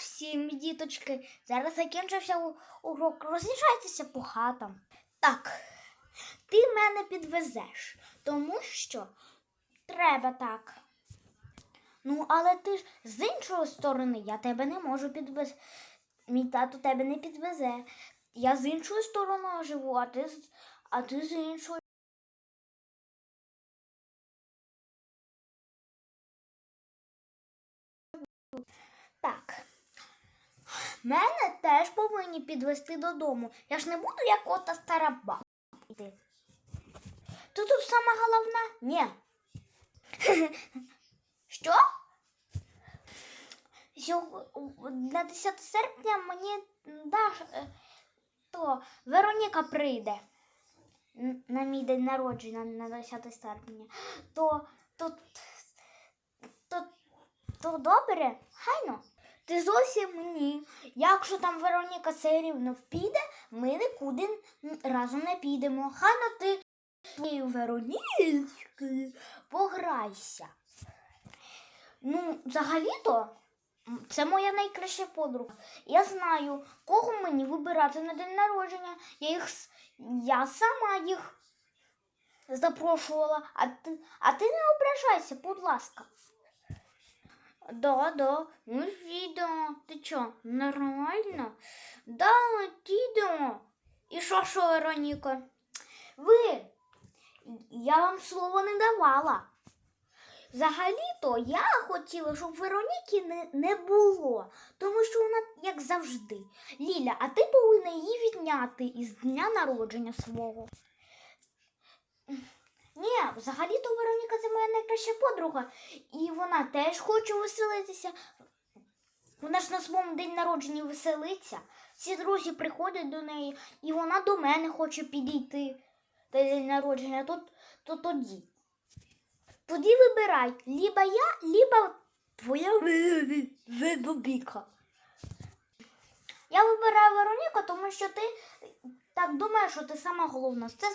всім, діточки. Зараз закінчився урок. Роз'їжджайтеся по хатам. Так, ти мене підвезеш, тому що треба так. Ну, але ти ж з іншої сторони, я тебе не можу підвезти. Мій тато тебе не підвезе. Я з іншою стороною живу, а ти а ти з іншою. Мене теж повинні підвести додому. Я ж не буду як ота стара баба. Ти тут сама головна? Ні. Що? На 10 серпня мені даш, е, то Вероніка прийде на мій день народження на 10 серпня. То, то, то, то добре? Хайно. Ти зовсім ні. Якщо там Вероніка все рівно піде, ми нікуди разом не підемо. Хайно ти своєю Веронічкою пограйся. Ну, взагалі-то, це моя найкраща подруга. Я знаю, кого мені вибирати на день народження. Я їх я сама їх запрошувала, а ти, а ти не ображайся, будь ласка. Да, да, ми ж їдемо. Ти чо, нормально? Да, їдемо. І що, що, Вероніка? Ви, я вам слова не давала. Взагалі-то я хотіла, щоб Вероніки не, не було, тому що вона як завжди. Ліля, а ти повинна її відняти із дня народження свого. Ні, взагалі-то Вероніка моя найкраща подруга, і вона теж хоче веселитися. Вона ж на своєму день народження веселиться. Всі друзі приходять до неї, і вона до мене хоче підійти на день народження. То, то тоді. Тоді вибирай, либо я, либо твоя ведобіка. Я вибираю Вероніку, тому що ти так думаєш, що ти сама головна.